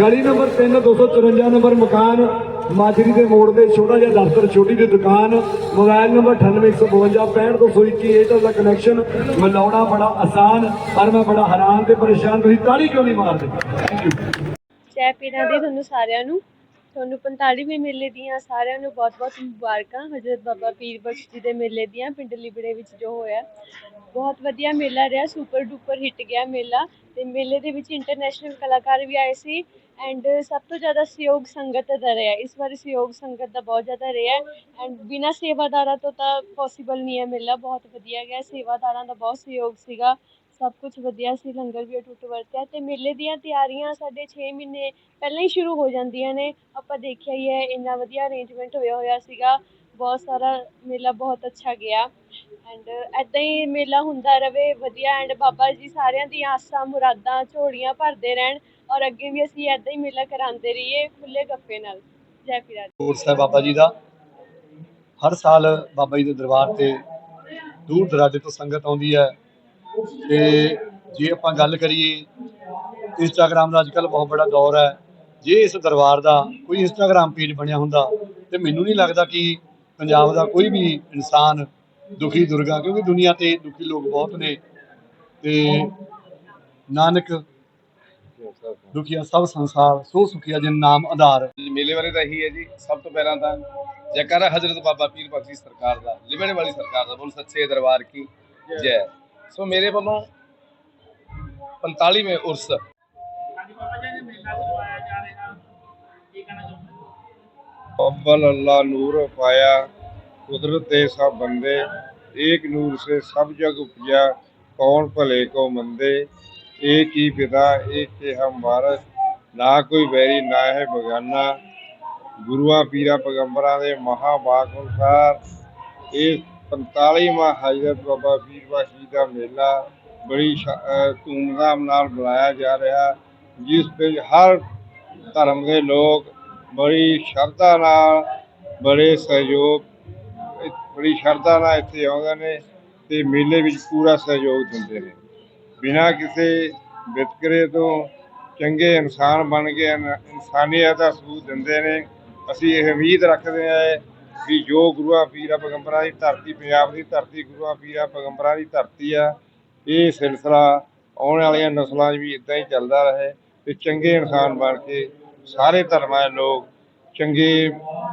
ਗਲੀ number 3 254 number ਮਕਾਨ, ਮਾਜਰੀ ਦੇ ਮੋੜ ਤੇ ਛੋਟਾ ਜਿਹਾ ਦਫ਼ਤਰ, ਛੋਟੀ ਜਿਹੀ ਦੁਕਾਨ, ਮੋਬਾਈਲ ਨੰਬਰ 9852 6521 ਏਅਰਟੈਲ ਦਾ ਕਨੈਕਸ਼ਨ ਮਿਲਾਉਣਾ ਬੜਾ ਆਸਾਨ, ਪਰ ਮੈਂ ਬੜਾ ਹੈਰਾਨ ਤੇ ਪਰੇਸ਼ਾਨ, ਤੁਸੀਂ ਤਾੜੀ ਕਿਉਂ ਨਹੀਂ ਮਾਰਦੇ? ਥੈਂਕ ਯੂ ਜੈ ਪੀਰਾਂ ਦੀ ਤੁਹਾਨੂੰ ਸਾਰਿਆਂ ਨੂੰ, ਤੁਹਾਨੂੰ 45ਵੇਂ ਮੇਲੇ ਦੀਆਂ ਸਾਰਿਆਂ ਨੂੰ ਬਹੁਤ-ਬਹੁਤ ਮੁਬਾਰਕਾਂ, ਹਜ਼ਰਤ ਬਾਬਾ ਪੀਰ ਬਖਸ਼ ਜੀ ਦੇ ਮੇਲੇ ਦੀਆਂ, ਪਿੰਡ ਲਿਬੜੇ ਵਿੱਚ ਜੋ ਹੋਇਆ। ਬਹੁਤ ਵਧੀਆ ਮੇਲਾ ਰਿਹਾ ਸੁਪਰ ਡੂਪਰ ਹਿੱਟ ਗਿਆ ਮੇਲਾ, ਤੇ ਮੇਲੇ ਦੇ ਵਿੱਚ ਇੰਟਰਨੈਸ਼ਨਲ ਕਲਾਕਾਰ ਵੀ ਆਏ ਸੀ ਐਂਡ uh, ਸਭ ਤੋਂ ਜ਼ਿਆਦਾ ਸਹਿਯੋਗ ਸੰਗਤ ਦਾ ਰਿਹਾ। ਇਸ ਵਾਰੀ ਸਹਿਯੋਗ ਸੰਗਤ ਦਾ ਬਹੁਤ ਜ਼ਿਆਦਾ ਰਿਹਾ। ਐਂਡ ਬਿਨਾਂ ਸੇਵਾਦਾਰਾਂ ਤੋਂ ਤਾਂ ਪੋਸੀਬਲ ਨਹੀਂ ਹੈ ਮੇਲਾ। ਬਹੁਤ ਵਧੀਆ ਗਿਆ। ਸੇਵਾਦਾਰਾਂ ਦਾ ਬਹੁਤ ਸਹਿਯੋਗ ਸੀਗਾ। ਸਭ ਕੁਝ ਵਧੀਆ ਸੀ। ਲੰਗਰ ਵੀ ਟੁੱਟ ਵਰਤਿਆ। ਤੇ ਮੇਲੇ ਦੀਆਂ ਤਿਆਰੀਆਂ ਸਾਡੇ 6 ਮਹੀਨੇ ਪਹਿਲਾਂ ਹੀ ਸ਼ੁਰੂ ਹੋ ਜਾਂਦੀਆਂ ਨੇ। ਆਪਾਂ ਦੇਖਿਆ ਹੀ ਹੈ, ਇੰਨਾ ਵਧੀਆ ਅਰੇਂਜਮੈਂਟ ਹੋਇਆ ਹੋਇਆ ਸੀਗਾ। ਬਹੁਤ ਸਾਰਾ ਮੇਲਾ ਬਹੁਤ ਅੱਛਾ ਗਿਆ। ਐਂਡ ਐਦਾਂ ਹੀ ਮੇਲਾ ਹੁੰਦਾ ਰਵੇ, ਵਧੀਆ। ਐਂਡ ਬਾਬਾ ਜੀ ਸਾਰਿਆਂ ਦੀਆਂ ਆਸਾਂ, ਮੁਰਾਦਾਂ, ਝੋਲੀਆਂ ਭਰਦੇ ਰਹਿਣ ਔਰ ਅੱਗੇ ਵੀ ਅਸੀਂ ਐਦਾਂ ਹੀ ਮੇਲਾ ਕਰਾਉਂਦੇ ਰਹੀਏ ਖੁੱਲੇ ਗੱਫੇ ਨਾਲ। ਜੈ ਪੀਰਾਂ ਕੋਰਸ ਹੈ ਬਾਬਾ ਜੀ ਦਾ। ਹਰ ਸਾਲ ਬਾਬਾ ਜੀ ਦੇ ਦਰਬਾਰ ਤੇ ਦੂਰ ਦਰਾਡੇ ਤੋਂ ਸੰਗਤ ਆਉਂਦੀ ਹੈ। ਤੇ ਜੇ ਆਪਾਂ ਗੱਲ ਕਰੀਏ ਇੰਸਟਾਗ੍ਰਾਮ ਦਾ ਅੱਜਕੱਲ ਬਹੁਤ ਬੜਾ ਦੌਰ ਹੈ। ਜੇ ਇਸ ਦਰਬਾਰ ਦਾ ਕੋਈ ਇੰਸਟਾਗ੍ਰਾਮ ਪੇਜ ਬਣਿਆ ਹੁੰਦਾ, ਤੇ ਮੈਨੂੰ ਨਹੀਂ ਲੱਗਦਾ ਕਿ ਪੰਜਾਬ ਦਾ ਕੋਈ ਵੀ ਇਨਸਾਨ ਦੁਖੀ ਦੁਰਗਾ ਕਿਉਂਕਿ ਦੁਨੀਆ ਤੇ ਦੁਖੀ ਲੋਕ ਬਹੁਤ ਨੇ ਤੇ ਨਾਨਕ ਦੁਖੀਆ ਸਭ ਸੰਸਾਰ ਸੋ ਸੁਖੀਆ ਜਿਨ ਨਾਮ ਆਧਾਰ। ਮੇਲੇ ਬਾਰੇ ਤਾਂ ਇਹੀ ਹੈ ਜੀ ਸਭ ਤੋਂ ਪਹਿਲਾਂ ਤਾਂ ਜੈਕਾਰਾ ਹਜ਼ਰਤ ਬਾਬਾ ਪੀਰ ਬਖਸ਼ੀ ਸਰਕਾਰ ਦਾ ਲਿਬੜੇ ਵਾਲੀ ਸਰਕਾਰ ਦਾ ਬੋਲ ਸੱਚੇ ਦਰਬਾਰ ਕੀ ਜੈ। ਸੋ ਮੇਰੇ ਵੱਲੋਂ 45ਵੇਂ ਉਰਸ। अव्वल अल्लाह नूर पाया कुदरत ते सब बंदे एक नूर से सब जग उपजा कौन भले को मंदे एक ही पिता एक के हम वारस ਨਾ ਕੋਈ ਵੈਰੀ ਨਾ ਹੈ ਬਗਾਨਾ ਗੁਰੂਆਂ ਪੀਰਾਂ ਪੈਗੰਬਰਾਂ ਦੇ ਮਹਾਵਾਕ ਅਨੁਸਾਰ ਇਹ 45ਵਾਂ ਹਜ਼ਰਤ ਬਾਬਾ ਪੀਰ ਬਾਸ਼ੀ ਦਾ ਮੇਲਾ ਬੜੀ ਸ਼ਾ- ਅਹ ਧੂਮਧਾਮ ਨਾਲ ਮਨਾਇਆ ਜਾ ਰਿਹਾ ਜਿਸ ਵਿੱਚ ਹਰ ਧਰਮ ਦੇ ਲੋਕ ਬੜੀ ਸ਼ਰਧਾ ਨਾਲ, ਬੜੇ ਸਹਿਯੋਗ ਬੜੀ ਸ਼ਰਧਾ ਨਾਲ ਇੱਥੇ ਆਉਂਦੇ ਨੇ ਤੇ ਮੇਲੇ ਵਿੱਚ ਪੂਰਾ ਸਹਿਯੋਗ ਦਿੰਦੇ ਨੇ। ਬਿਨਾਂ ਕਿਸੇ ਵਿਤਕਰੇ ਤੋਂ ਚੰਗੇ ਇਨਸਾਨ ਬਣ ਕੇ ਇਨਸਾਨੀਅਤ ਦਾ ਸਬੂਤ ਦਿੰਦੇ ਨੇ। ਅਸੀਂ ਇਹ ਉਮੀਦ ਰੱਖਦੇ ਹਾਂ ਵੀ ਜੋ ਗੁਰੂਆਂ, ਪੀਰਾਂ, ਪੈਗੰਬਰਾਂ ਦੀ ਧਰਤੀ, ਪੰਜਾਬ ਦੀ ਧਰਤੀ, ਗੁਰੂਆਂ, ਪੀਰਾਂ, ਪੈਗੰਬਰਾਂ ਦੀ ਧਰਤੀ ਆ, ਇਹ ਸਿਲਸਿਲਾ ਆਉਣ ਵਾਲੀਆਂ ਨਸਲਾਂ 'ਚ ਵੀ ਇਦਾਂ ਹੀ ਚੱਲਦਾ ਰਹੇ ਤੇ ਚੰਗੇ ਇਨਸਾਨ ਬਣ ਕੇ ਸਾਰੇ ਧਰਮਾਂ ਦੇ ਲੋਕ ਚੰਗੇ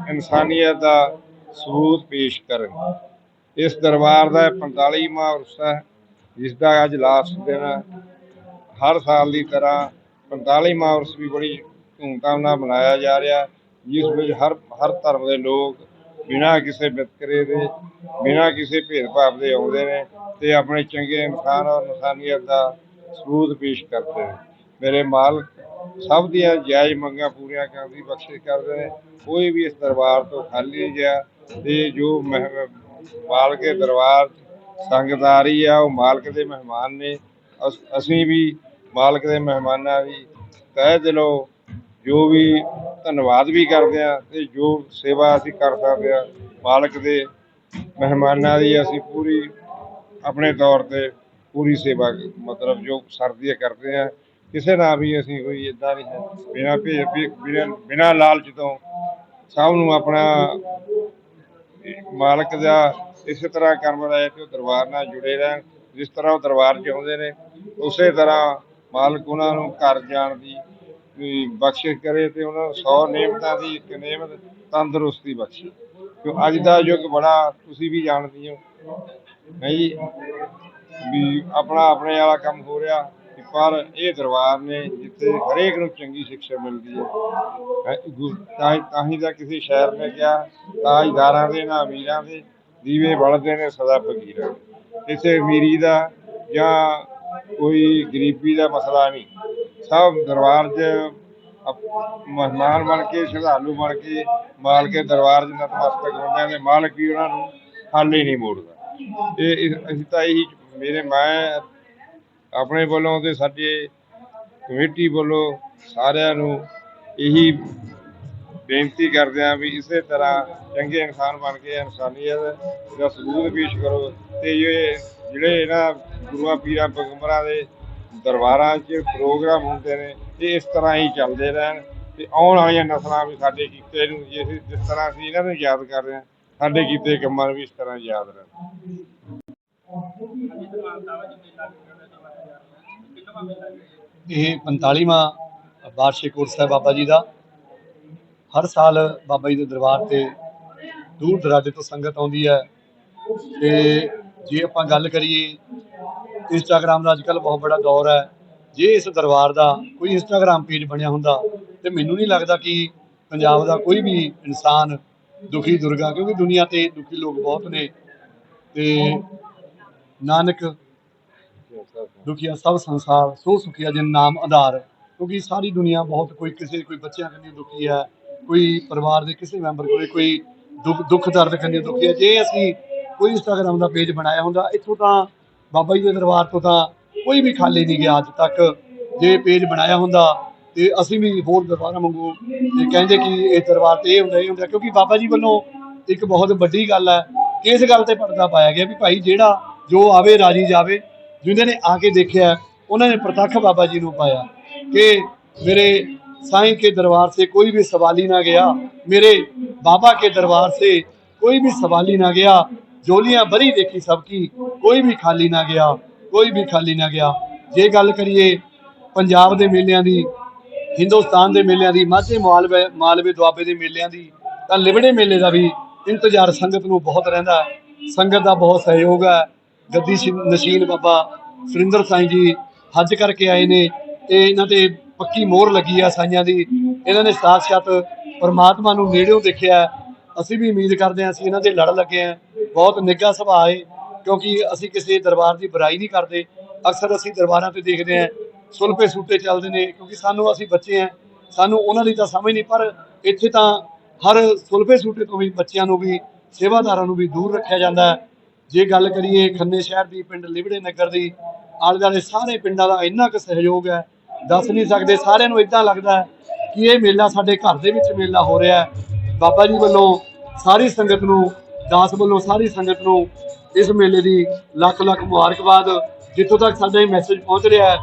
ਇਨਸਾਨੀਅਤ ਦਾ ਸਬੂਤ ਪੇਸ਼ ਕਰਨ। ਇਸ ਦਰਬਾਰ ਦਾ 45ਵਾਂ ਉਰਸ ਹੈ। ਜਿਸ ਦਾ ਅੱਜ ਲਾਸਟ ਦਿਨ ਹਰ ਸਾਲ ਦੀ ਤਰ੍ਹਾਂ 45ਵਾਂ ਉਰਸ ਵੀ ਬੜੀ ਧੂਮਧਾਮ ਨਾਲ ਮਨਾਇਆ ਜਾ ਰਿਹਾ। ਜਿਸ ਵਿੱਚ ਹਰ ਹਰ ਧਰਮ ਦੇ ਲੋਕ ਬਿਨਾਂ ਕਿਸੇ ਵਿਤਕਰੇ ਦੇ, ਬਿਨਾਂ ਕਿਸੇ ਭੇਦਭਾਵ ਦੇ ਆਉਂਦੇ ਨੇ ਤੇ ਆਪਣੇ ਚੰਗੇ ਇਨਸਾਨ ਔਰ ਇਨਸਾਨੀਅਤ ਦਾ ਸਬੂਤ ਪੇਸ਼ ਕਰਦੇ ਨੇ। ਮੇਰੇ ਮਾਲਕ ਸਭ ਦੀਆਂ ਜਾਇਜ਼ ਮੰਗਾਂ ਪੂਰੀਆਂ ਕਰਨ ਦੀ ਬਖਸ਼ਿਸ਼ ਕਰਦੇ ਨੇ। ਕੋਈ ਵੀ ਇਸ ਦਰਬਾਰ ਤੋਂ ਖਾਲੀ ਨਹੀਂ ਗਿਆ। ਤੇ ਜੋ ਮਹਿ- ਮਾਲਕ ਦੇ ਦਰਬਾਰ ਸੰਗਤ ਆ ਰਹੀ ਆ ਉਹ ਮਾਲਕ ਦੇ ਮਹਿਮਾਨ ਨੇ। ਅਸ- ਅਸੀਂ ਵੀ ਮਾਲਕ ਦੇ ਮਹਿਮਾਨਾਂ ਦੀ ਤਹਿ ਦਿਲੋਂ ਜੋ ਵੀ ਧੰਨਵਾਦ ਵੀ ਕਰਦੇ ਆ ਤੇ ਜੋ ਸੇਵਾ ਅਸੀਂ ਕਰ ਸਕਦੇ ਆ ਮਾਲਕ ਦੇ ਮਹਿਮਾਨਾਂ ਦੀ ਅਸੀਂ ਪੂਰੀ, ਆਪਣੇ ਤੌਰ ਤੇ ਪੂਰੀ ਸੇਵਾ ਮਤਲਬ ਜੋ ਸਰਦੀ ਕਰਦੇ ਆ ਕਿਸੇ ਨਾਲ ਵੀ ਅਸੀਂ ਕੋਈ ਇਦਾਂ ਨਹੀਂ ਹੈ। ਬਿਨਾਂ ਭੇਜ, ਵੀ- ਬਿਨਾਂ ਬਿਨਾਂ ਲਾਲਚ ਤੋਂ ਸਭ ਨੂੰ ਆਪਣਾ ਮਾਲਕ ਦਾ ਇਸੇ ਤਰ੍ਹਾਂ ਕਰਮ ਰਾਏ ਕਿ ਉਹ ਦਰਬਾਰ ਨਾਲ ਜੁੜੇ ਰਹਿਣ। ਜਿਸ ਤਰ੍ਹਾਂ ਉਹ ਦਰਬਾਰ 'ਚ ਆਉਂਦੇ ਨੇ, ਉਸੇ ਤਰ੍ਹਾਂ ਮਾਲਕ ਉਹਨਾਂ ਨੂੰ ਘਰ ਜਾਣ ਦੀ ਬਖਸ਼ਿਸ਼ ਕਰੇ ਤੇ ਉਹਨਾਂ ਨੂੰ 100 ਨੇਮਤਾਂ ਦੀ, ਇੱਕ ਨੇਮਤ ਤੰਦਰੁਸਤੀ ਬਖਸ਼ੇ। ਕਿਉਂ ਅੱਜ ਦਾ ਯੁੱਗ ਬੜਾ ਤੁਸੀਂ ਵੀ ਜਾਣਦੇ ਹੋ। ਨਹੀਂ, ਵੀ ਆਪਣਾ ਆਪਣੇ ਵਾਲਾ ਕੰਮ ਹੋ ਰਿਹਾ। ਪਰ ਇਹ ਦਰਬਾਰ ਨੇ ਜਿੱਥੇ ਹਰੇਕ ਨੂੰ ਚੰਗੀ ਸਿੱਖਿਆ ਮਿਲਦੀ ਹੈ। ਤਾਂ ਹੀ- ਤਾਂ ਕਿਸੇ ਸ਼ਾਇਰ ਨੇ ਕਿਹਾ, ਤਾਜਦਾਰਾਂ ਦੇ ਨਾ ਅਮੀਰਾਂ ਦੇ, ਦੀਵੇ ਬਲਦੇ ਨੇ ਸਦਾ ਫਕੀਰਾਂ ਦੇ। ਅਮੀਰੀ ਦਾ ਜਾਂ ਕੋਈ ਗਰੀਬੀ ਦਾ ਮਸਲਾ ਨਹੀਂ। ਸਭ ਦਰਬਾਰ 'ਚ ਮਹਿਮਾਨ ਬਣ ਕੇ, ਸ਼ਰਧਾਲੂ ਬਣ ਕੇ, ਮਾਲਕ ਦੇ ਦਰਬਾਰ 'ਚ ਨਤਮਸਤਕ ਹੁੰਦੇ ਨੇ। ਮਾਲਕ ਵੀ ਉਹਨਾਂ ਨੂੰ ਹਾਲੇ ਨਹੀਂ ਮੋੜਦਾ। ਇਹ ਇਹ- ਅਸੀਂ ਤਾਂ ਇਹੀ ਮੇਰੇ ਮੈਂ ਆਪਣੇ ਵੱਲੋਂ ਤੇ ਸਾਡੇ ਕਮੇਟੀ ਵੱਲੋਂ ਸਾਰਿਆਂ ਨੂੰ ਇਹੀ ਬੇਨਤੀ ਕਰਦੇ ਹਾਂ ਵੀ ਇਸੇ ਤਰ੍ਹਾਂ ਚੰਗੇ ਇਨਸਾਨ ਬਣ ਕੇ ਇਨਸਾਨੀਅਤ ਦਾ ਸਬੂਤ ਪੇਸ਼ ਕਰੋ ਤੇ ਇਹ ਜਿਹੜੇ ਇਹਨਾਂ ਗੁਰੂਆਂ, ਪੀਰਾਂ, ਪੈਗੰਬਰਾਂ ਦੇ ਦਰਬਾਰਾਂ 'ਚ ਪ੍ਰੋਗਰਾਮ ਹੁੰਦੇ ਨੇ, ਇਹ ਇਸ ਤਰ੍ਹਾਂ ਹੀ ਚੱਲਦੇ ਰਹਿਣ ਤੇ ਆਉਣ ਵਾਲੀਆਂ ਨਸਲਾਂ ਵੀ ਸਾਡੇ ਕੀਤੇ ਨੂੰ ਜਿਸ ਜਿਸ ਤਰ੍ਹਾਂ ਅਸੀਂ ਇਹਨਾਂ ਨੂੰ ਯਾਦ ਕਰ ਰਹੇ ਹਾਂ, ਸਾਡੇ ਕੀਤੇ ਕੰਮਾਂ ਨੂੰ ਵੀ ਇਸ ਤਰ੍ਹਾਂ ਯਾਦ ਰਹਿਣ ਇਹ 45ਵਾਂ ਵਾਰਸ਼ਿਕ ਉਰਸ ਹੈ ਬਾਬਾ ਜੀ ਦਾ। ਹਰ ਸਾਲ ਬਾਬਾ ਜੀ ਦੇ ਦਰਬਾਰ ਤੇ ਦੂਰ ਦਰਾਜੇ ਤੋਂ ਸੰਗਤ ਆਉਂਦੀ ਹੈ। ਤੇ ਜੇ ਆਪਾਂ ਗੱਲ ਕਰੀਏ ਇੰਸਟਾਗ੍ਰਾਮ ਦਾ ਅੱਜਕੱਲ ਬਹੁਤ ਬੜਾ ਦੌਰ ਹੈ। ਜੇ ਇਸ ਦਰਬਾਰ ਦਾ ਕੋਈ ਇੰਸਟਾਗ੍ਰਾਮ ਪੇਜ ਬਣਿਆ ਹੁੰਦਾ, ਤੇ ਮੈਨੂੰ ਨਹੀਂ ਲੱਗਦਾ ਕਿ ਪੰਜਾਬ ਦਾ ਕੋਈ ਵੀ ਇਨਸਾਨ ਦੁਖੀ ਦੁਰਗਾ, ਕਿਉਂਕਿ ਦੁਨੀਆ ਤੇ ਦੁਖੀ ਲੋਕ ਬਹੁਤ ਨੇ। ਤੇ ਨਾਨਕ ਦੁਖੀਆ ਸਭ ਸੰਸਾਰ ਸੋ ਸੁਖੀਆ ਜਿਨ ਨਾਮ ਆਧਾਰ ਕਿਉਂਕਿ ਸਾਰੀ ਦੁਨੀਆ ਬਹੁਤ ਕੋਈ ਕਿਸੇ, ਕੋਈ ਬੱਚਿਆਂ ਕੰਨੀ ਦੁਖੀ ਹੈ, ਕੋਈ ਪਰਿਵਾਰ ਦੇ ਕਿਸੇ ਮੈਂਬਰ ਕੋਲੇ ਕੋਈ ਦੁੱਖ ਦੁੱਖ ਦਰਦ ਕੰਨੀ ਦੁਖੀ ਹੈ। ਜੇ ਅਸੀਂ ਕੋਈ ਇੰਸਟਾਗ੍ਰਾਮ ਦਾ ਪੇਜ ਬਣਾਇਆ ਹੁੰਦਾ, ਇੱਥੋਂ ਤਾਂ ਬਾਬਾ ਜੀ ਦੇ ਦਰਬਾਰ ਤੋਂ ਤਾਂ ਕੋਈ ਵੀ ਖਾਲੀ ਨਹੀਂ ਗਿਆ ਅੱਜ ਤੱਕ। ਜੇ ਪੇਜ ਬਣਾਇਆ ਹੁੰਦਾ ਤੇ ਅਸੀਂ ਵੀ ਹੋਰ ਦਰਬਾਰਾਂ ਵਾਂਗੂ ਤੇ ਕਹਿੰਦੇ ਕਿ ਇਹ ਦਰਬਾਰ ਤੇ ਇਹ ਹੁੰਦਾ ਇਹ ਹੁੰਦਾ। ਕਿਉਂਕਿ ਬਾਬਾ ਜੀ ਵੱਲੋਂ ਇੱਕ ਬਹੁਤ ਵੱਡੀ ਗੱਲ ਹੈ ਇਸ ਗੱਲ ਤੇ ਪਰਦਾ ਪਾਇਆ ਗਿਆ ਵੀ ਭਾਈ ਜਿਹੜਾ ਜੋ ਆਵੇ, ਰਾਜੀ ਜਾਵੇ। ਜਿਨ੍ਹਾਂ ਨੇ ਆ ਕੇ ਦੇਖਿਆ ਉਹਨਾਂ ਨੇ ਪ੍ਰਤੱਖ ਬਾਬਾ ਜੀ ਨੂੰ ਪਾਇਆ ਕਿ ਮੇਰੇ साईं के दरबार से कोई भी सवाली ना गया मेरे बाबा के दरबार से कोई भी सवाली ना गया झोलियां भरी देखी सबकी कोई भी खाली ना गया कोई भी खाली ना गया ਜੇ ਗੱਲ ਕਰੀਏ ਪੰਜਾਬ ਦੇ ਮੇਲਿਆਂ ਦੀ ਹਿੰਦੁਸਤਾਨ ਦੇ ਮੇਲਿਆਂ ਦੀ ਮਾਝੇ ਮਾਲਵੇ ਮਾਲਵੇ ਦੁਆਬੇ ਦੇ ਮੇਲਿਆਂ ਦੀ ਤਾਂ ਲਿਬੜੇ ਮੇਲੇ ਦਾ ਵੀ ਇੰਤਜ਼ਾਰ ਸੰਗਤ ਨੂੰ ਬਹੁਤ ਰਹਿੰਦਾ ਹੈ ਸੰਗਤ ਦਾ ਬਹੁਤ ਸਹਿਯੋਗ ਹੈ ਗੱਦੀ ਸ਼ੀ- ਨਸ਼ੀਨ ਬਾਬਾ ਸੁਰਿੰਦਰ ਸਾਈਂ ਜੀ ਹੱਜ ਕਰਕੇ ਆਏ ਨੇ ਤੇ ਇਹਨਾਂ ਤੇ ਪੱਕੀ ਮੋਹਰ ਲੱਗੀ ਆ ਸਾਈਆਂ ਦੀ। ਇਹਨਾਂ ਨੇ ਸਾਖਸ਼ਾਤ ਪਰਮਾਤਮਾ ਨੂੰ ਨੇੜਿਓਂ ਦੇਖਿਆ। ਅਸੀਂ ਵੀ ਉਮੀਦ ਕਰਦੇ ਹਾਂ ਅਸੀਂ ਇਹਨਾਂ ਦੇ ਲੜ ਲੱਗੇ ਹਾਂ। ਬਹੁਤ ਨਿੱਘਾ ਸੁਭਾਅ ਹੈ, ਕਿਉਂਕਿ ਅਸੀਂ ਕਿਸੇ ਦਰਬਾਰ ਦੀ ਬੁਰਾਈ ਨਹੀਂ ਕਰਦੇ। ਅਕਸਰ ਅਸੀਂ ਦਰਬਾਰਾਂ ਤੇ ਦੇਖਦੇ ਹਾਂ ਸੁਲਪੇ ਸੂਟੇ ਚੱਲਦੇ ਨੇ, ਕਿਉਂਕਿ ਸਾਨੂੰ ਅਸੀਂ ਬੱਚੇ ਹਾਂ। ਸਾਨੂੰ ਉਹਨਾਂ ਦੀ ਤਾਂ ਸਮਝ ਨਹੀਂ, ਪਰ ਇੱਥੇ ਤਾਂ ਹਰ ਸੁਲਫੇ ਸੂਟੇ ਤੋਂ ਵੀ ਬੱਚਿਆਂ ਨੂੰ ਵੀ, ਸੇਵਾਦਾਰਾਂ ਨੂੰ ਵੀ ਦੂਰ ਰੱਖਿਆ ਜਾਂਦਾ ਹੈ। ਜੇ ਗੱਲ ਕਰੀਏ ਖੰਨੇ ਸ਼ਹਿਰ ਦੀ, ਪਿੰਡ ਲਿਬੜੇ ਨਗਰ ਦੀ, ਆਲੇ ਦੁਆਲੇ ਸਾਰੇ ਪਿੰਡਾਂ ਦਾ ਇੰਨਾ ਕੁ ਸਹਿਯੋਗ ਹੈ, ਦੱਸ ਨਹੀਂ ਸਕਦੇ, ਸਾਰਿਆਂ ਨੂੰ ਇਦਾਂ ਲੱਗਦਾ ਕਿ ਇਹ ਮੇਲਾ ਸਾਡੇ ਘਰ ਦੇ ਵਿੱਚ ਮੇਲਾ ਹੋ ਰਿਹਾ ਹੈ। ਬਾਬਾ ਜੀ ਵੱਲੋਂ ਸਾਰੀ ਸੰਗਤ ਨੂੰ, ਦਾਸ ਵੱਲੋਂ ਸਾਰੀ ਸੰਗਤ ਨੂੰ ਇਸ ਮੇਲੇ ਦੀ ਲੱਖ ਲੱਖ ਮੁਬਾਰਕਬਾਦ, ਜਿੱਥੋਂ ਤੱਕ ਸਾਡਾ ਇਹ ਮੈਸੇਜ ਪਹੁੰਚ ਰਿਹਾ ਹੈ।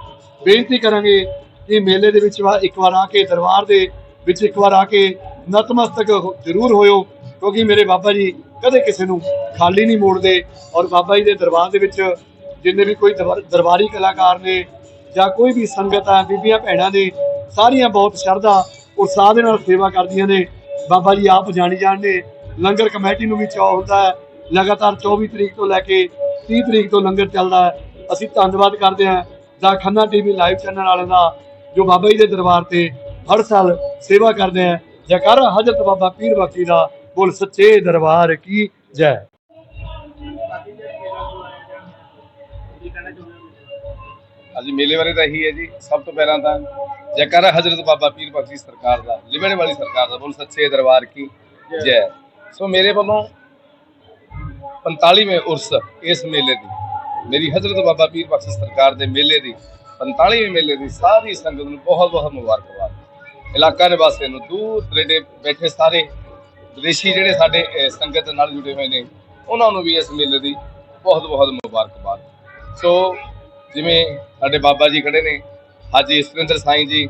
ਬੇਨਤੀ ਕਰਾਂਗੇ ਕਿ ਮੇਲੇ ਦੇ ਵਿੱਚ ਵਾ- ਇੱਕ ਵਾਰ ਆ ਕੇ, ਦਰਬਾਰ ਦੇ ਵਿੱਚ ਇੱਕ ਵਾਰ ਆ ਕੇ ਨਤਮਸਤਕ ਜ਼ਰੂਰ ਹੋਇਓ, ਕਿਉਂਕਿ ਮੇਰੇ ਬਾਬਾ ਜੀ ਕਦੇ ਕਿਸੇ ਨੂੰ ਖਾਲੀ ਨਹੀਂ ਮੋੜਦੇ ਔਰ ਬਾਬਾ ਜੀ ਦੇ ਦਰਬਾਰ ਦੇ ਵਿੱਚ ਜਿੰਨੇ ਵੀ ਕੋਈ ਦਰਬਾਰ- ਦਰਬਾਰੀ ਕਲਾਕਾਰ ਨੇ ਜਾਂ ਕੋਈ ਵੀ ਸੰਗਤ ਆ ਬੀਬੀਆਂ, ਭੈਣਾਂ ਨੇ, ਸਾਰੀਆਂ ਬਹੁਤ ਸ਼ਰਧਾ ਉਤਸ਼ਾਹ ਦੇ ਨਾਲ ਸੇਵਾ ਕਰਦੀਆਂ ਨੇ। ਬਾਬਾ ਜੀ ਆਪ ਜਾਣੀ ਜਾਣਗੇ ਲੰਗਰ ਕਮੇਟੀ ਨੂੰ ਵੀ ਚਾਅ ਹੁੰਦਾ ਹੈ। ਲਗਾਤਾਰ 24 ਤਰੀਕ ਤੋਂ ਲੈ ਕੇ 30 ਤਰੀਕ ਤੋਂ ਲੰਗਰ ਚੱਲਦਾ ਹੈ। ਅਸੀਂ ਧੰਨਵਾਦ ਕਰਦੇ ਹਾਂ ਦਾ ਖੰਨਾ ਟੀਵੀ ਲਾਈਵ ਚੈਨਲ ਵਾਲਿਆਂ ਦਾ, ਜੋ ਬਾਬਾ ਜੀ ਦੇ ਦਰਬਾਰ ਤੇ ਹਰ ਸਾਲ ਸੇਵਾ ਕਰਦੇ ਆ ਜੈਕਾਰਾ ਹਜ਼ਰਤ ਬਾਬਾ ਪੀਰ ਬਖਸ਼ੀ ਦਾ ਬੋਲ ਸੱਚੇ ਦਰਬਾਰ ਕੀ ਜੈ। ਅੱਜ ਮੇਲੇ ਬਾਰੇ ਤਾਂ ਇਹੀ ਹੈ ਜੀ, ਸਭ ਤੋਂ ਪਹਿਲਾਂ ਤਾਂ ਜੈਕਾਰਾ ਹਜ਼ਰਤ ਬਾਬਾ ਪੀਰ ਬਖਸ਼ੀ ਸਰਕਾਰ ਦਾ, ਲਿਬੜੇ ਵਾਲੀ ਸਰਕਾਰ ਦਾ ਬੋਲ ਸੱਚੇ ਦਰਬਾਰ ਕੀ ਜੈ। ਸੋ ਮੇਰੇ ਵੱਲੋਂ 45ਵੇਂ ਉਰਸ ਇਸ ਮੇਲੇ ਦੀ, ਮੇਰੀ ਹਜ਼ਰਤ ਬਾਬਾ ਪੀਰ ਬਖਸ਼ੀ ਸਰਕਾਰ ਦੇ ਮੇਲੇ ਦੀ 45ਵੇਂ ਮੇਲੇ ਦੀ ਸਾਰੀ ਸੰਗਤ ਨੂੰ ਬਹੁਤ ਬਹੁਤ ਮੁਬਾਰਕਬਾਦ। ਇਲਾਕਾ ਨਿਵਾਸੀਆਂ ਨੂੰ ਦੂਰ ਦਰੇਡੇ ਬੈਠੇ ਸਾਰੇ ਵਿਦੇਸ਼ੀ ਜਿਹੜੇ ਸਾਡੇ ਅਹ, ਸੰਗਤ ਨਾਲ ਜੁੜੇ ਹੋਏ ਨੇ ਉਹਨਾਂ ਨੂੰ ਵੀ ਇਸ ਮੇਲੇ ਦੀ ਬਹੁਤ ਬਹੁਤ ਮੁਬਾਰਕਬਾਦ। ਸੋ ਜਿਵੇਂ ਸਾਡੇ ਬਾਬਾ ਜੀ ਖੜੇ ਨੇ ਹਾਜੀ ਸੁਰਿੰਦਰ ਸਾਈਂ ਜੀ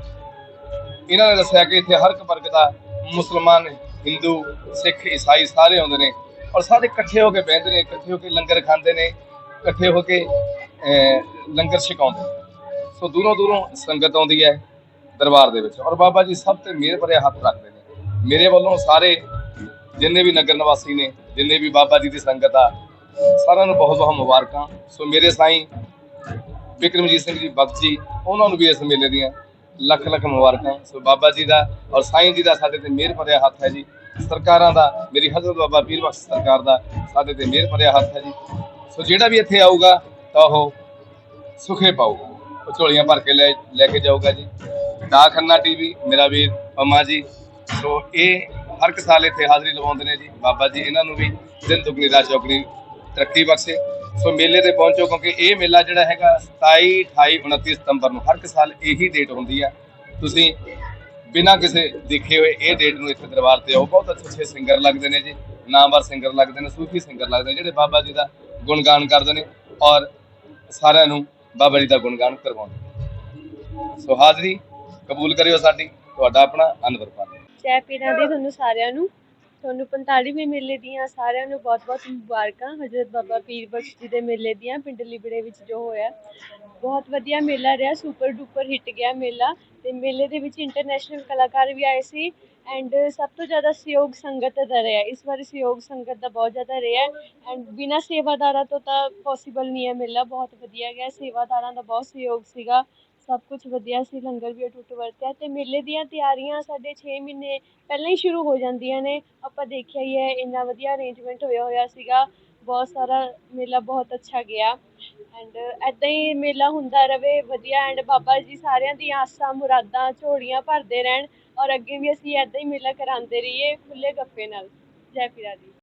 ਇਹਨਾਂ ਨੇ ਦੱਸਿਆ ਕਿ ਇੱਥੇ ਹਰ ਇੱਕ ਵਰਗ ਦਾ ਮੁਸਲਮਾਨ ਹਿੰਦੂ ਸਿੱਖ ਈਸਾਈ ਸਾਰੇ ਆਉਂਦੇ ਨੇ ਔਰ ਸਾਰੇ ਇਕੱਠੇ ਹੋ ਕੇ ਬਹਿੰਦੇ ਨੇ ਇਕੱਠੇ ਹੋ ਕੇ ਲੰਗਰ ਖਾਂਦੇ ਨੇ ਇਕੱਠੇ ਹੋ ਕੇ ਅਹ, ਲੰਗਰ ਛਕਾਉਂਦੇ ਨੇ। ਸੋ ਦੂਰੋਂ ਦੂਰੋਂ ਸੰਗਤ ਆਉਂਦੀ ਹੈ ਦਰਬਾਰ ਦੇ ਵਿੱਚ ਔਰ ਬਾਬਾ ਜੀ ਸਭ ਤੇ ਮਿਹਰ ਭਰਿਆ ਹੱਥ ਰੱਖਦੇ ਨੇ। ਮੇਰੇ ਵੱਲੋਂ ਸਾਰੇ ਜਿੰਨੇ ਵੀ ਨਗਰ ਨਿਵਾਸੀ ਨੇ, ਜਿੰਨੇ ਵੀ ਬਾਬਾ ਜੀ ਦੀ ਸੰਗਤ ਆ, ਸਾਰਿਆਂ ਨੂੰ ਬਹੁਤ ਬਹੁਤ ਮੁਬਾਰਕਾਂ। ਸੋ ਮੇਰੇ ਸਾਈਂ ਵਿਕਰਮਜੀਤ ਸਿੰਘ ਜੀ ਬਖਸ਼ ਜੀ, ਉਹਨਾਂ ਨੂੰ ਵੀ ਇਸ ਮੇਲੇ ਦੀਆਂ ਲੱਖ ਲੱਖ ਮੁਬਾਰਕਾਂ। ਸੋ ਬਾਬਾ ਜੀ ਦਾ ਔਰ ਸਾਈਂ ਜੀ ਦਾ ਸਾਡੇ ਤੇ ਮਿਹਰ ਭਰਿਆ ਹੱਥ ਹੈ ਜੀ। ਸਰਕਾਰਾਂ ਦਾ, ਮੇਰੀ ਹਜ਼ਰਤ ਬਾਬਾ ਪੀਰ ਬਖਸ਼ ਸਰਕਾਰ ਦਾ ਸਾਡੇ ਤੇ ਮਿਹਰ ਭਰਿਆ ਹੱਥ ਹੈ ਜੀ। ਸੋ ਜਿਹੜਾ ਵੀ ਇੱਥੇ ਆਊਗਾ, ਤਾਂ ਉਹ ਸੁਖੇ ਪਾਊਗਾ। ਉਹ ਝੋਲੀਆਂ ਭਰ ਕੇ ਲੈ ਲੈ ਕੇ ਜਾਊਗਾ ਜੀ। ਦਾ ਖੰਨਾ ਟੀਵੀ, ਮੇਰਾ ਵੀਰ ਪੰਮਾ ਜੀ। ਸੋ ਇਹ ਹਰ ਇੱਕ ਸਾਲ ਇੱਥੇ ਹਾਜ਼ਰੀ ਲਵਾਉਂਦੇ ਨੇ ਜੀ। ਬਾਬਾ ਜੀ, ਇਹਨਾਂ ਨੂੰ ਵੀ ਦਿਨ ਦੁਗਣੀ, ਰਾਤ ਚੌਗਣੀ ਤਰੱਕੀ ਬਖਸ਼ੇ। ਸੋ ਮੇਲੇ ਤੇ ਪਹੁੰਚੋ ਕਿਉਂਕਿ ਇਹ ਮੇਲਾ ਜਿਹੜਾ ਹੈਗਾ 27 28 29 ਸਤੰਬਰ ਨੂੰ ਹਰ ਇੱਕ ਸਾਲ ਇਹੀ ਡੇਟ ਹੁੰਦੀ ਆ। ਤੁਸੀਂ ਬਿਨਾਂ ਕਿਸੇ ਦੇਖੇ ਹੋਏ ਇਹ ਡੇਟ ਨੂੰ ਇੱਥੇ ਦਰਬਾਰ ਤੇ ਆਓ। ਬਹੁਤ ਅੱਛੇ ਅੱਛੇ ਸਿੰਗਰ ਲੱਗਦੇ ਨੇ ਜੀ। ਨਾਮਵਰ ਸਿੰਗਰ ਲੱਗਦੇ ਨੇ, ਸੂਫੀ ਸਿੰਗਰ ਲੱਗਦੇ ਨੇ, ਜਿਹੜੇ ਬਾਬਾ ਜੀ ਦਾ ਗੁਣਗਾਨ ਕਰਦੇ ਨੇ ਔਰ ਸਾਰਿਆਂ ਨੂੰ ਬਾਬਾ ਜੀ ਦਾ ਗੁਣਗਾਨ ਕਰਵਾਉਂਦੇ ਨੇ। ਸੋ ਹਾਜ਼ਰੀ ਕਬੂਲ ਕਰਿਓ ਸਾਡੀ। ਤੁਹਾਡਾ ਆਪਣਾ ਅਨਵਰ ਪਾਲ। ਜੈ ਪੀਰਾਂ ਦੀ ਤੁਹਾਨੂੰ ਸਾਰਿਆਂ ਨੂੰ। ਤੁਹਾਨੂੰ 45ਵੇਂ ਮੇਲੇ ਦੀਆਂ ਸਾਰਿਆਂ ਨੂੰ ਬਹੁਤ-ਬਹੁਤ ਮੁਬਾਰਕਾਂ। ਹਜ਼ਰਤ ਬਾਬਾ ਪੀਰ ਬਖਸ਼ ਜੀ ਦੇ ਮੇਲੇ ਦੀਆਂ, ਪਿੰਡ ਲਿਬੜੇ ਵਿੱਚ ਜੋ ਹੋਇਆ। ਬਹੁਤ ਵਧੀਆ ਮੇਲਾ ਰਿਹਾ ਸੁਪਰ ਡੂਪਰ ਹਿੱਟ ਗਿਆ ਮੇਲਾ। ਤੇ ਮੇਲੇ ਦੇ ਵਿੱਚ ਇੰਟਰਨੈਸ਼ਨਲ ਕਲਾਕਾਰ ਵੀ ਆਏ ਸੀ। ਐਂਡ ਸਭ ਤੋਂ ਜ਼ਿਆਦਾ ਸਹਿਯੋਗ ਸੰਗਤ ਦਾ ਰਿਹਾ। ਇਸ ਵਾਰ ਸਹਿਯੋਗ ਸੰਗਤ ਦਾ ਬਹੁਤ ਜ਼ਿਆਦਾ ਰਿਹਾ। ਐਂਡ ਬਿਨਾਂ ਸੇਵਾਦਾਰਾਂ ਤੋਂ ਤਾਂ ਪੋਸੀਬਲ ਨਹੀਂ ਹੈ ਮੇਲਾ। ਬਹੁਤ ਵਧੀਆ ਗਿਆ। ਸੇਵਾਦਾਰਾਂ ਦਾ ਬਹੁਤ ਸਹਿਯੋਗ ਸੀਗਾ। ਸਭ ਕੁਛ ਵਧੀਆ ਸੀ, ਲੰਗਰ ਵੀ ਅਟੁੱਟ ਵਰਤਿਆ ਅਤੇ ਮੇਲੇ ਦੀਆਂ ਤਿਆਰੀਆਂ ਸਾਡੇ ਛੇ ਮਹੀਨੇ ਪਹਿਲਾਂ ਹੀ ਸ਼ੁਰੂ ਹੋ ਜਾਂਦੀਆਂ ਨੇ। ਆਪਾਂ ਦੇਖਿਆ ਹੀ ਹੈ, ਇੰਨਾ ਵਧੀਆ ਅਰੇਂਜਮੈਂਟ ਹੋਇਆ ਹੋਇਆ ਸੀਗਾ। ਬਹੁਤ ਸਾਰਾ ਮੇਲਾ ਬਹੁਤ ਅੱਛਾ ਗਿਆ। ਐਂਡ ਇੱਦਾਂ ਹੀ ਮੇਲਾ ਹੁੰਦਾ ਰਹੇ ਵਧੀਆ। ਐਂਡ ਬਾਬਾ ਜੀ ਸਾਰਿਆਂ ਦੀਆਂ ਆਸਾਂ, ਮੁਰਾਦਾਂ, ਝੋਲੀਆਂ ਭਰਦੇ ਰਹਿਣ। ਔਰ ਅੱਗੇ ਵੀ ਅਸੀਂ ਇੱਦਾਂ ਹੀ ਮੇਲਾ ਕਰਾਉਂਦੇ ਰਹੀਏ, ਖੁੱਲ੍ਹੇ ਗੱਫੇ ਨਾਲ। ਜੈ ਪੀਰਾਂ ਦੀ